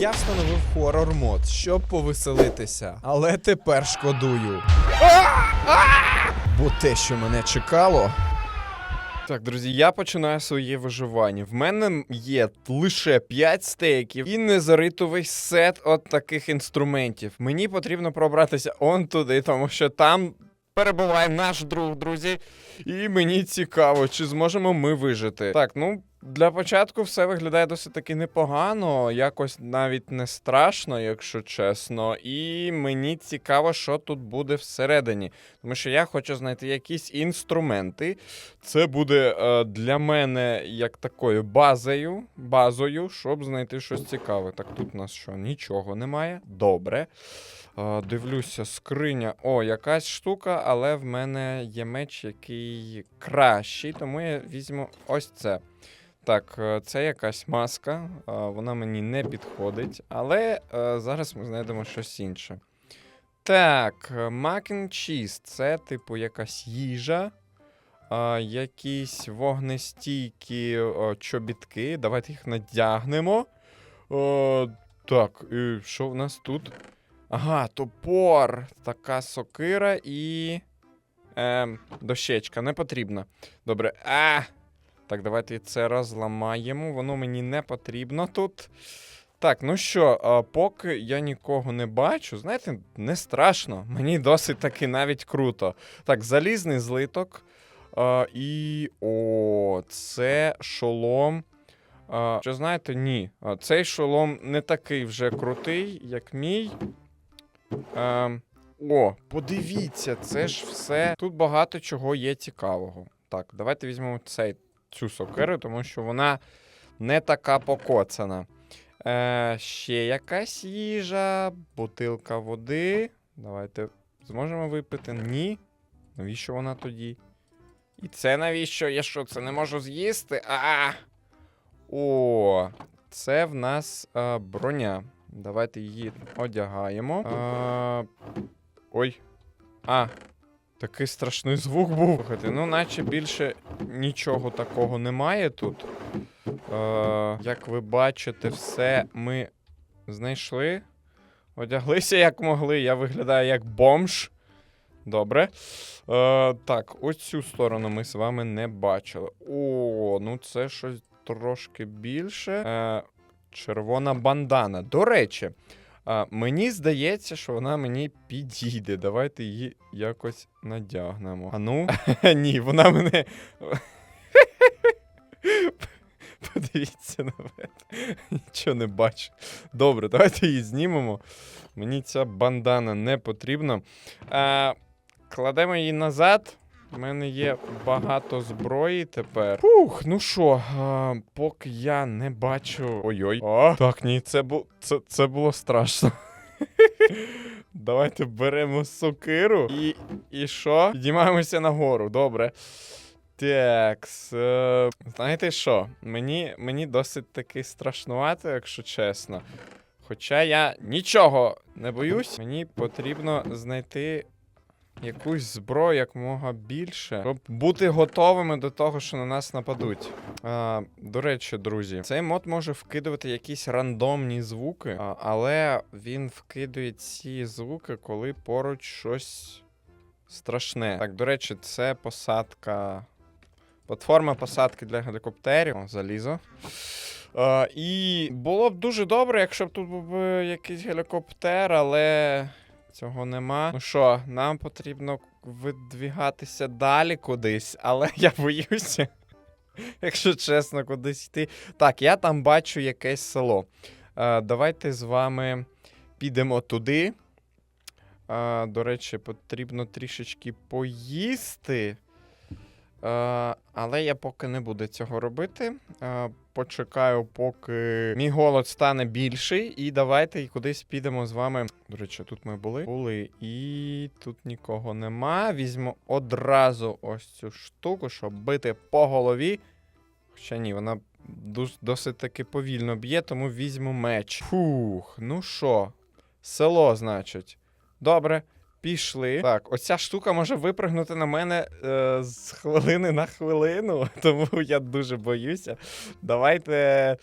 Я встановив хорор мод, щоб повеселитися, але тепер шкодую. Бо те, що мене чекало. Так, друзі, я починаю своє виживання. В мене є лише 5 стейків і незаритовий сет от таких інструментів. Мені потрібно пробратися он туди, тому що там перебуває наш друг, друзі. І мені цікаво, чи зможемо ми вижити. Так, ну. Для початку все виглядає досить таки непогано, якось навіть не страшно, якщо чесно. І мені цікаво, що тут буде всередині. Тому що я хочу знайти якісь інструменти. Це буде е, для мене як такою базою, базою, щоб знайти щось цікаве. Так, тут у нас що, нічого немає. Добре. Е, дивлюся, скриня. О, якась штука, але в мене є меч, який кращий, тому я візьму ось це. Так, е, це якась маска, е, вона мені не підходить, але е, зараз ми знайдемо щось інше. Так, cheese – це типу якась їжа, якісь вогнестійкі чобітки. Давайте їх надягнемо. Так, і що в нас тут? Ага, топор, така сокира і. Е, дощечка, не потрібна. Добре. А! Так, давайте це розламаємо. Воно мені не потрібно тут. Так, ну що, поки я нікого не бачу, знаєте, не страшно. Мені досить таки навіть круто. Так, залізний злиток. І. О, це шолом. Що знаєте, ні. Цей шолом не такий вже крутий, як мій. О, подивіться, це ж все. Тут багато чого є цікавого. Так, давайте візьмемо цей цю сокиру, тому що вона не така покоцана. Е, ще якась їжа, бутилка води. Давайте зможемо випити? Ні. Навіщо вона тоді? І це навіщо? Я що, це не можу з'їсти? А! О, це в нас е, броня. Давайте її одягаємо. Е, ой. А, Такий страшний звук був. Ну наче більше нічого такого немає тут. Е, як ви бачите, все ми знайшли. Одяглися як могли. Я виглядаю як бомж. Добре. Е, так, ось цю сторону ми з вами не бачили. О, ну це щось трошки більше. Е, червона бандана. До речі, а, мені здається, що вона мені підійде. Давайте її якось надягнемо. А ну? Ні, вона мене. Подивіться на мене. Нічого не бачу. Добре, давайте її знімемо. Мені ця бандана не потрібна. А, кладемо її назад. У мене є багато зброї тепер. Ух, ну що, поки я не бачу. Ой-ой. Так, ні, це, бу... це, це було страшно. Давайте беремо сокиру і. І що? Підіймаємося нагору, добре. Так, е, знаєте що? Мені, мені досить таки страшнувато, якщо чесно. Хоча я нічого не боюсь, мені потрібно знайти якусь зброю якомога більше, щоб бути готовими до того, що на нас нападуть. А, до речі, друзі, цей мод може вкидувати якісь рандомні звуки, а, але він вкидує ці звуки, коли поруч щось страшне. Так, до речі, це посадка. Платформа посадки для гелікоптерів. Залізо. Е, і було б дуже добре, якщо б тут був якийсь гелікоптер, але цього нема. Ну що, нам потрібно видвігатися далі кудись, але я боюся, якщо чесно, кудись йти. Так, я там бачу якесь село. Е, давайте з вами підемо туди. Е, до речі, потрібно трішечки поїсти. Е, але я поки не буду цього робити. Е, почекаю, поки мій голод стане більший, і давайте кудись підемо з вами. До речі, тут ми були. Були, і тут нікого нема. Візьму одразу ось цю штуку, щоб бити по голові. Хоча ні, вона досить таки повільно б'є, тому візьму меч. Фух, ну що, село, значить. Добре. Пішли. Так, оця штука може випрыгнути на мене е, з хвилини на хвилину, тому я дуже боюся. Давайте.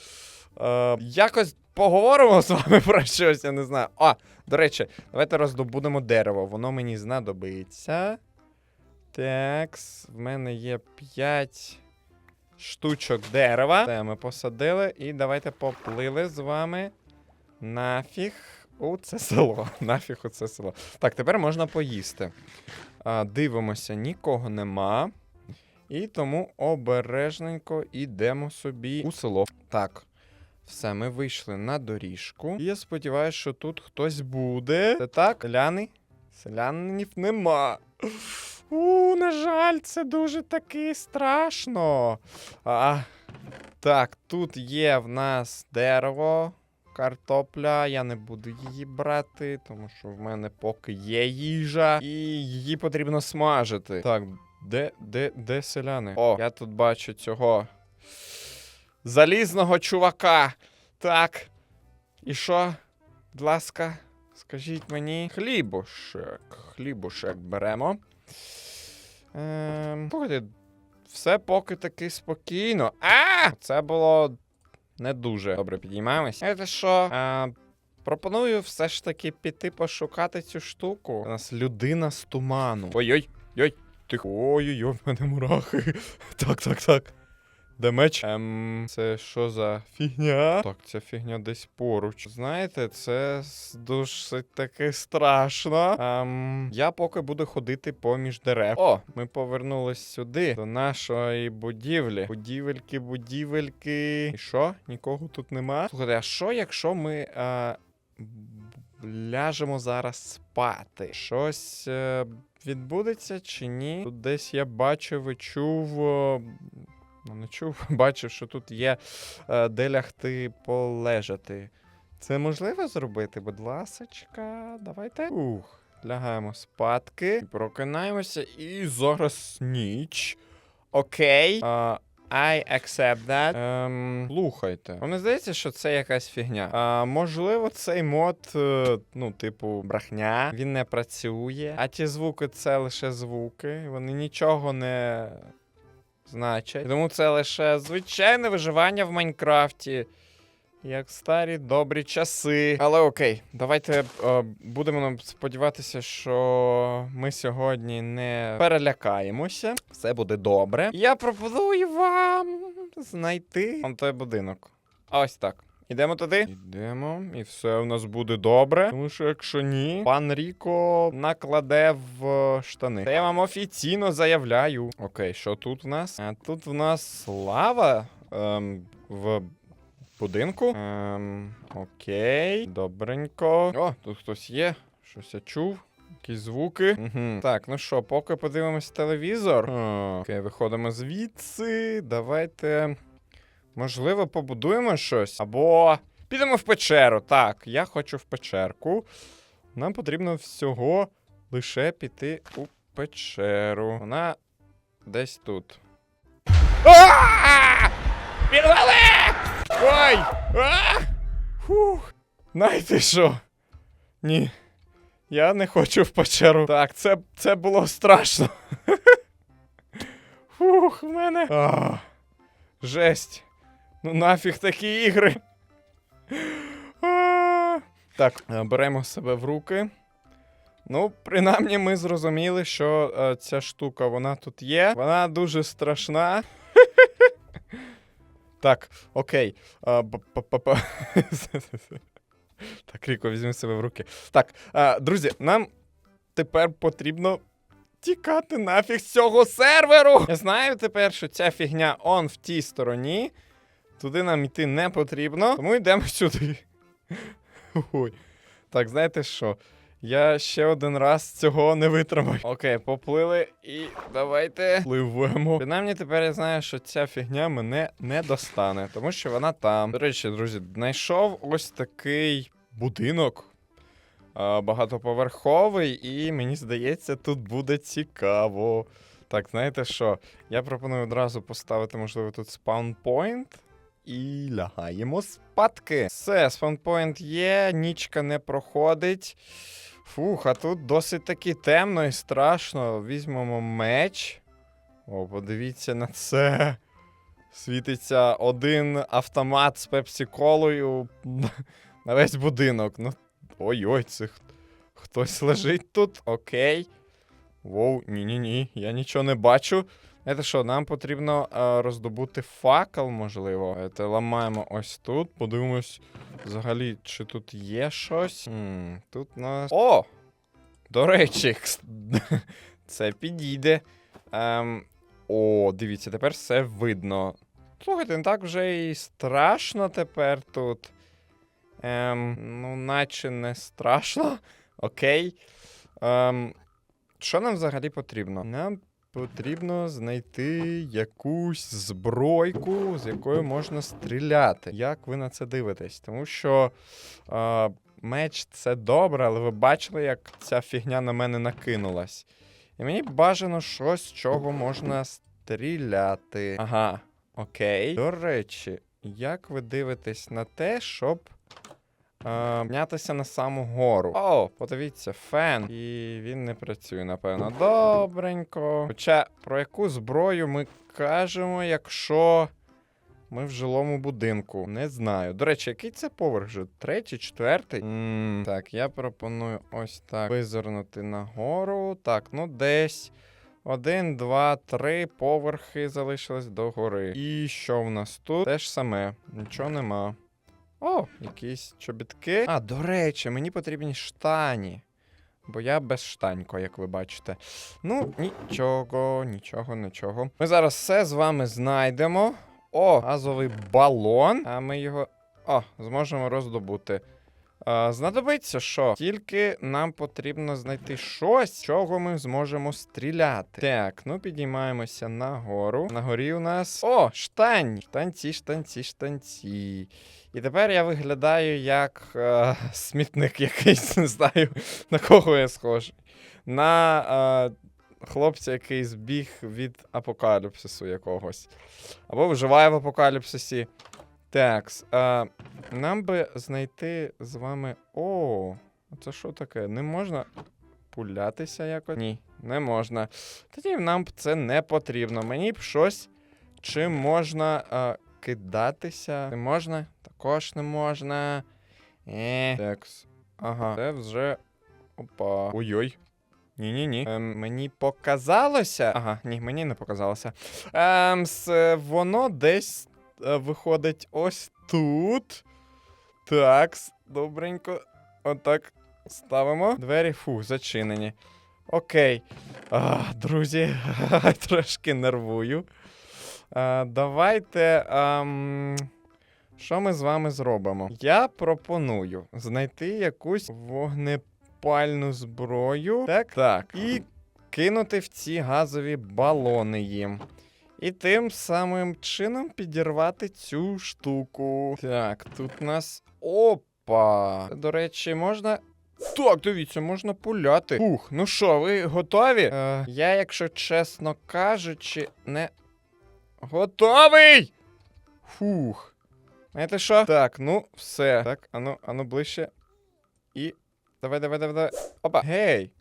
Е, якось поговоримо з вами про щось, я не знаю. А, до речі, давайте роздобудемо дерево. Воно мені знадобиться. Такс, в мене є 5 штучок дерева. Це ми посадили. І давайте поплили з вами нафіг у це село. Нафіг у це село. Так, тепер можна поїсти. А, дивимося, нікого нема. І тому обережненько йдемо собі у село. Так. Все, ми вийшли на доріжку. І я сподіваюся, що тут хтось буде. Це так, селяни? Селянинів нема. У, на жаль, це дуже таки страшно. А, так, тут є в нас дерево, картопля. Я не буду її брати, тому що в мене поки є їжа, і її потрібно смажити. Так, де, де, де селяни? О, я тут бачу цього залізного чувака. Так. І що? Будь ласка, скажіть мені. Хлібушек. Хлібушек беремо. Ем, слухайте, все поки таки спокійно. А! Це було не дуже добре підіймаємось. Знаєте що? Е, пропоную все ж таки піти пошукати цю штуку. У нас людина з туману. Ой-ой, ой, тихо. Ой-ой-ой, в мене мурахи. Так, так, так. Де меч? Ем, це що за фігня? Так, ця фігня десь поруч. Знаєте, це досить таки страшно. Ем, я поки буду ходити поміж дерев. О, ми повернулись сюди, до нашої будівлі. Будівельки, будівельки. І що? Нікого тут нема? Слухайте, а що, якщо ми. Е, ляжемо зараз спати? Щось. Е, Відбудеться чи ні? Тут десь я бачив і чув. о, Ну, не чув, бачив, що тут є е, де лягти полежати. Це можливо зробити, будь ласочка, давайте. Ух, лягаємо спадки, прокинаємося, і зараз ніч. Окей. А, I accept that. Ем, слухайте. Мені здається, що це якась фігня. А, можливо, цей мод, е, ну, типу, брехня, він не працює. А ті звуки це лише звуки. Вони нічого не значать. Тому це лише звичайне виживання в Майнкрафті. Як старі добрі часи. Але окей, давайте е, будемо сподіватися, що ми сьогодні не перелякаємося. Все буде добре. Я пропоную вам знайти он той будинок. Ось так. Ідемо туди. Ідемо, і все у нас буде добре. Тому що якщо ні, пан Ріко накладе в штани. Це я вам офіційно заявляю. Окей, що тут в нас? А тут в нас лава ем, в будинку. Ем, окей, добренько. О, тут хтось є. Щось я чув. Якісь звуки. Угу. Так, ну що, поки подивимось телевізор. О, окей, виходимо звідси. Давайте. Можливо, побудуємо щось. Або підемо в печеру. Так, я хочу в печерку. Нам потрібно всього лише піти у печеру. Вона десь тут. Підвали! Ой! Фух! Знаєте що? Ні. Я не хочу в печеру. Так, це, це було страшно. Фух, в мене. А, жесть. Ну нафіг такі ігри. Так, е, беремо себе в руки. Ну, принаймні, ми зрозуміли, що е, ця штука вона тут є. Вона дуже страшна. Так, окей. П- Так, Ріко, візьми себе в руки. Так, а, друзі, нам тепер потрібно тікати нафіг з цього серверу. Я знаю тепер, що ця фігня он в тій стороні. Туди нам йти не потрібно, тому йдемо сюди. Ой. Так, знаєте що? Я ще один раз цього не витримаю. Окей, поплили і давайте пливемо. Принаймні тепер я знаю, що ця фігня мене не достане, тому що вона там. До речі, друзі, знайшов ось такий будинок. Багатоповерховий, і мені здається, тут буде цікаво. Так, знаєте що? Я пропоную одразу поставити, можливо, тут спаунпойнт. І лягаємо спадки. Все, спаунпойнт є, нічка не проходить. Фух, а тут досить таки темно і страшно. Візьмемо меч. О, подивіться на це. світиться один автомат з пепсі-колою на весь будинок. Ну, ой-ой, це хтось лежить тут, окей. Воу, ні-ні-ні, я нічого не бачу. Це що, нам потрібно е, роздобути факел, можливо. Е, Те ламаємо ось тут. Подивимось, взагалі, чи тут є щось. м тут нас. О! До речі, це підійде. Ем, о, дивіться, тепер все видно. Слухайте, не так вже і страшно тепер тут. Ем, ну, наче не страшно. Окей. Ем, що нам взагалі потрібно? Нам потрібно знайти якусь збройку, з якою можна стріляти. Як ви на це дивитесь? Тому що е, меч це добре, але ви бачили, як ця фігня на мене накинулась. І мені бажано щось, з чого можна стріляти. Ага, окей. До речі, як ви дивитесь на те, щоб е, піднятися на саму гору? О, подивіться, фен. І він не працює, напевно. Добренько. Хоча про яку зброю ми кажемо, якщо. Ми в жилому будинку. Не знаю. До речі, який це поверх вже? Третій, четвертий? м так, я пропоную ось так визирнути нагору. Так, ну десь. Один, два, три поверхи залишились до гори. І що в нас тут? Те ж саме. Нічого нема. О, якісь чобітки. А, до речі, мені потрібні штані. Бо я без штанько, як ви бачите. Ну, нічого, нічого, нічого. Ми зараз все з вами знайдемо. О, газовий балон. А ми його. О, зможемо роздобути. Знадобиться що? Тільки нам потрібно знайти щось, чого ми зможемо стріляти. Так, ну підіймаємося нагору. На горі у нас. О, штань! Штанці, штанці, штанці. І тепер я виглядаю як е, смітник якийсь, не знаю, на кого я схожий. На е, хлопця, який збіг від апокаліпсису якогось. Або виживає в апокаліпсисі. Так, е, нам би знайти з вами. О, це що таке? Не можна пулятися якось? Ні, не можна. Тоді нам б це не потрібно. Мені б щось, чим можна е, кидатися. Не можна? Також не можна. Е. Так. Ага. Це вже. Опа. Ой-ой. Ні-ні-ні. Ем, мені показалося. Ага, ні, мені не показалося. Ем, с, воно десь виходить ось тут. Так, добренько. Отак ставимо. Двері, фу, зачинені. Окей. А, друзі, трошки нервую. А, давайте. ам, що ми з вами зробимо? Я пропоную знайти якусь вогнепальну зброю. Так, так. І кинути в ці газові балони їм. І тим самим чином підірвати цю штуку. Так, тут у нас. Опа! До речі, можна. Так, дивіться, можна пуляти. Ух, ну що, ви готові? Е, я, якщо чесно кажучи, не готовий! Фух. Знаєте що? Так, ну, все. Так, ану, ану ближче. І. Давай, давай, давай, давай. Опа. Гей!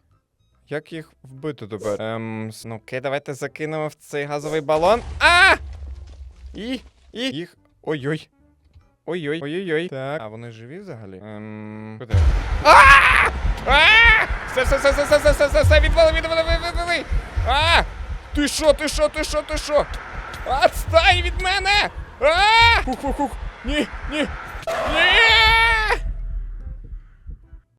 Як їх вбити тепер? Ем, ну окей, давайте закинемо в цей газовий балон. А! І. І. Їх. Ой-ой. Ой-ой. Ой-ой-ой. Так. А вони живі взагалі? Ем. Куди? А! А! Все, все, все, все, все, все, все, все, все, відвали, відвали, відвали. А! Ти що, ти що, ти що, ти що? Отстань від мене! А! Хух-хух-хух. Ні, ні. Ні!